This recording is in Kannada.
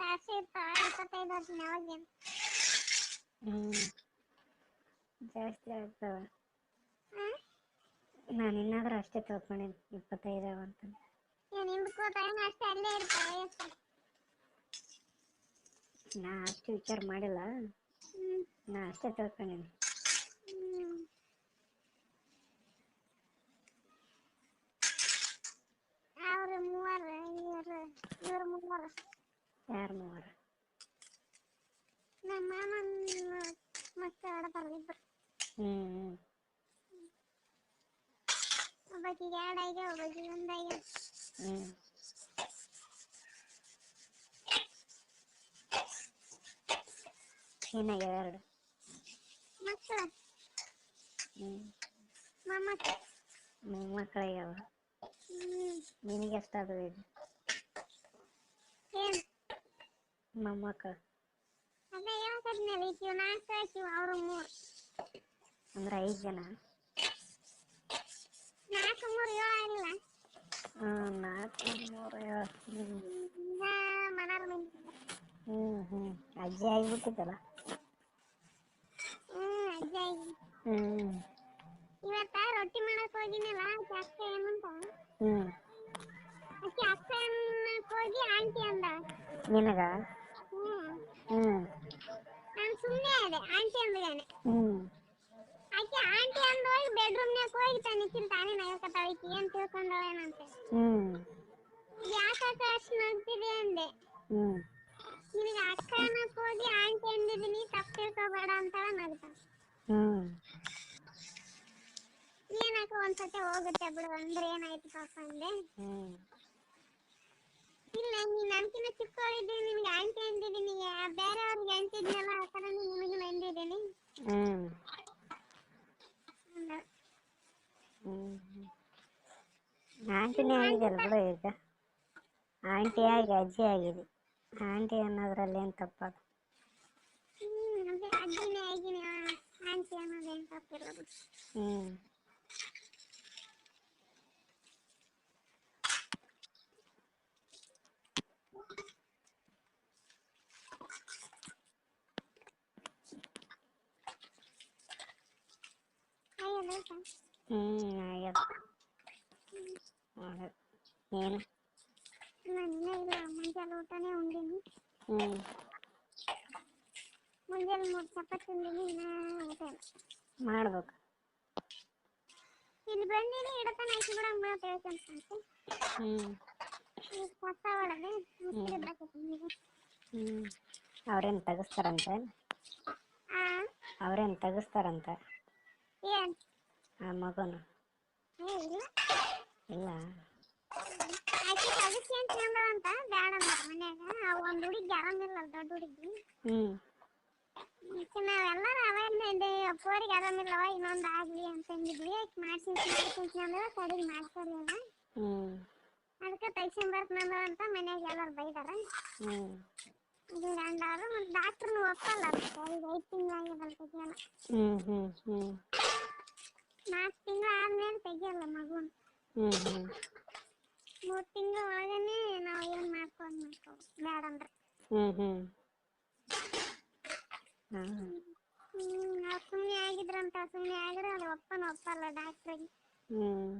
ಆಸೆ ಇರ್ತಾವ ಇಪ್ಪತ್ತೈದು ವರ್ಷ ಹ್ಮ್. ಜಾಸ್ತಿ ಆಗ್ತಾವ. ನಾನು ಇನ್ನಾದ್ರೂ ಅಷ್ಟೇ ತಿಳ್ಕೊಂಡಿನಿ ಇಪ್ಪತ್ತೈದು ಅಂತ. ನಿಮ್ದು ಟೈಮ್ ಅಷ್ಟೇ ಅಲ್ಲೇ ಇರ್ತಾರೆ ನಾ ಅಷ್ಟು ವಿಚಾರ ಮಾಡಿಲ್ಲ. ನಾ ಅಷ್ಟೇ ತಿಳ್ಕೊಂಡಿನಿ ಅವ್ರು ಮೂವರು ಇವ್ರು ಇವ್ರು ಮೂವರು. ಯಾರು ಮೂವರು ನಮ್ಮ ಮಾಮನ ಮತ್ತೆ ಆಡತಾರ ಇಬ್ರು. ಹ್ಮ್ ಒಬ್ಬಕಿಗೆ ಎರಡು ಆಗ್ಯಾವ ಒಬ್ಬಕಿಗೆ ಒಂದು ಆಗಿ ಹ್ಮ್. ಏನಾಗ್ಯಾವ ಎರಡು. ಮಕ್ಕಳ? ಹ್ಮ್. ಮೊಮ್ಮಕ್ಕಳು? ಮೊಮ್ಮಕ್ಕಳಾಗ್ಯಾವ ಹ್ಮ್. ನಿನಗೆ ಎಷ್ಟಾದವು ಈಗ ಏನು ಮೊಮ್ಮಕ್ಕಳು ಅದೇ ಹೇಳಕತ್ನಲ್ಲ ಈಕಿವ್ ನಾಲ್ಕು ಆಕಿವ್ ಅವ್ರು ಮೂರು. ಅಂದ್ರೆ ಐದು ಜನ. ನಾಲ್ಕು ಮೂರು ಏಳು ಆಗಿಲ್ಲ? ಹ್ಮ್ ನಾಲ್ಕು ಮೂರು ಮನಾರ್ ಮಂದಿ ಹ್ಮ್ ಹ್ಮ್. ಅಜ್ಜಿ ಆಗಿಬಿಟ್ಟಿದ್ದಲ್ಲ ಹ್ಮ್ ಅಜ್ಜ ಆಗಿ. ಹ್ಮ್. ಇವತ್ತ ರೊಟ್ಟಿ ಮಾಡಕ್ ಹೋಗಿನಲ್ಲ ಆಕಿ ಅಕ್ಕ ಏನಂತ ಹ್ಮ್. ಆಕಿ ಅಕ್ಕ ಅನ್ನಕ್ ಹೋಗಿ ಆಂಟಿ ಅಂದ. ನಿನಗ? ನಾನು ಸುಮ್ಮನೆ ಅದೇ ಆಂಟಿ ಹ್ಮ್. ಆಕಿ ಆಂಟಿ ಅಂದ ಹೋಗಿ ಬೆಡ್ರೂಮ್ನಾಗ ಹೋಗಿ ತನಿಖಿಲ್ ತಾನೇ ನಗಕತ್ತಾಳ ಈಕಿ ಏನ್ ತಿಳ್ಕೊಂಡಳೇನಂತೆ ಯಾಕ ಅಷ್ಟು ನಗ್ತಿದೆ ಅಂದೆ. ನಿನಗೆ ಅಕ್ಕ ಅನ್ನಕ್ ಹೋಗಿ ಆಂಟಿ ಅಂದಿದ್ದೀನಿ ತಪ್ಪು ತಿಳ್ಕೊಬೇಡ ಅಂತಾಳ ನಗ್ತಾಳ ಹ್ಮ್. ಏನಕ್ಕ ಒಂದ್ಸತಿ ಹೋಗುತ್ತೆ ಬಿಡು. ಅಂದ್ರೆ ಏನಾಯ್ತು ಪಾಪ ಅಂದೆ. ಹ್ಮ್ ಇಲ್ಲ ನೀನ್ ನನ್ಕಿನ್ನ ಚಿಕ್ಕವಳಿದ್ದೀನಿ ನಿನ್ಗೆ ಆಂಟಿ ಅಂದಿದ್ದೀನಿ. ಬೇರೆಯವ್ರಿಗೆ ಅಂತಿದ್ನಲ್ಲ ಆ ಥರ ನಿನಗೂ ಅಂದಿದ್ದೀನಿ. ಹ್ಮ್. ಅಂದ ಹ್ಮ್. ಆಂಟಿನೇ ಆಗಿದೆಯಲ್ಲ ಬಿಡು ಈಗ. ಆಂಟಿ ಆಗಿ ಅಜ್ಜಿ ಆಗಿದೆ. ಆಂಟಿ ಅನ್ನೋದ್ರಲ್ಲಿ ಏನು ತಪ್ಪದ ಹ್ಮ್ ಅದೇ ಅಜ್ಜಿನೇ ಆಗಿನಿ ಆಂಟಿ ಅನ್ನೋದೇನು ತಪ್ಪಿರೋದು ಹ್ಮ್. ಅಯ್ಯೋ ಬೇಕಾ ಹ್ಮ್ ಆಗ್ಯದ ಆಗ್ಯದ. ಏನು ನಾನು ಇನ್ನೂ ಇಲ್ಲ ಮುಂಜಾನೆ ಊಟನೇ ಉಂಡಿನಿ ಹ್ಮ್ ಮುಂಜಾನೆ ಮೂರು ಚಪಾತಿ ಉಂಡಿನಿ ಇನ್ನೂ ಊಟ ಇಲ್ಲ ಮಾಡ್ಬೇಕು ಇಲ್ಲಿ ಬಂದಿನಿ ಇಡತನ ಹಾಕಿ ಬಿಡಂಗ್ ಬಿಡ ತಿಳ್ಕೊಂತ ಹ್ಮ್ ಈಗ ಕಸ ಹೊಡೆದೆ ಮುಸ್ಲಿ ಬಾಕಿ ಹ್ಮ್ ಅವ್ರೇನು ತೆಗಿಸ್ತಾರಂತೆ ಆ ಅವ್ರೇನು ತೆಗಿಸ್ತಾರಂತ ಏನ್ ಆ ಮಗನು. ಇಲ್ಲ. ಆಕಿ ಅದಕ್ಕೆ ಅಂತ ಅಂತ ಬ್ಯಾಡ ಅಂದ್ರ ಮನ್ಯಾಗ. ಆ ಒಂದ್ ಹುಡುಗಿ ಆರಾಮಿಲ್ಲ ದೊಡ್ಡ ಹುಡುಗಿ. ಹ್ಮ್. ಮತ್ತೆ ನಾವೆಲ್ಲರೂ ಅವೇನೆ ಅಪ್ಪೋರಿಗೆ ಆರಾಮಿಲ್ಲವ ಇನ್ನೊಂದು ಆಗ್ಲಿ ಅಂತ ಅಂದಿದ್ವಿ. ಆಕಿ ಮಾಡ್ಸಿ ಮಾಡ್ಸಿ ಅಂದ್ರೆ ಕಡೆಗೆ ಮಾಡ್ಸಲಿಲ್ಲ ಹ್ಮ್. ಅದಕ್ಕೆ ತಗ್ಸಿನ್ ಬರ್ತನಂದ್ರ ಅಂತ ಮನ್ಯಾಗ ಎಲ್ಲರೂ ಬೈದಾರ. ಹ್ಮ್. ಇದು ಗಂಡಾರು ಮತ್ತೆ ಡಾಕ್ಟ್ರುನು ಒಪ್ಪಲ್ಲ ಅದಕ್ಕೆ ಐದು ಹ್ಮ್ ಹ್ಮ್ ಹ್ಮ್ ನಾಲ್ಕು ತಿಂಗಳು ಆದ್ಮೇಲೆ ತೆಗಿಯಲ್ಲ ಮಗುನ ಹ್ಮ್ ಹ್ಮ್ ಮೂರು ತಿಂಗಳ ಒಳಗನೆ ನಾವು ಏನು ಮಾಡ್ಕೊಂಡು ಮಾಡ್ಕೊ ಬ್ಯಾಡ ಅಂದ್ರ. ಹ್ಮ್ ಹ್ಮ್. ಹ್ಮ್ ನಾವು ಸುಮ್ಮನೆ ಆಗಿದ್ರಂತ ಸುಮ್ನೆ ಆಗಿದ್ರೆ ಅದು ಒಪ್ಪನ ಒಪ್ಪಲ್ಲ ಡಾಕ್ಟ್ರಿಗೆ ಹ್ಮ್.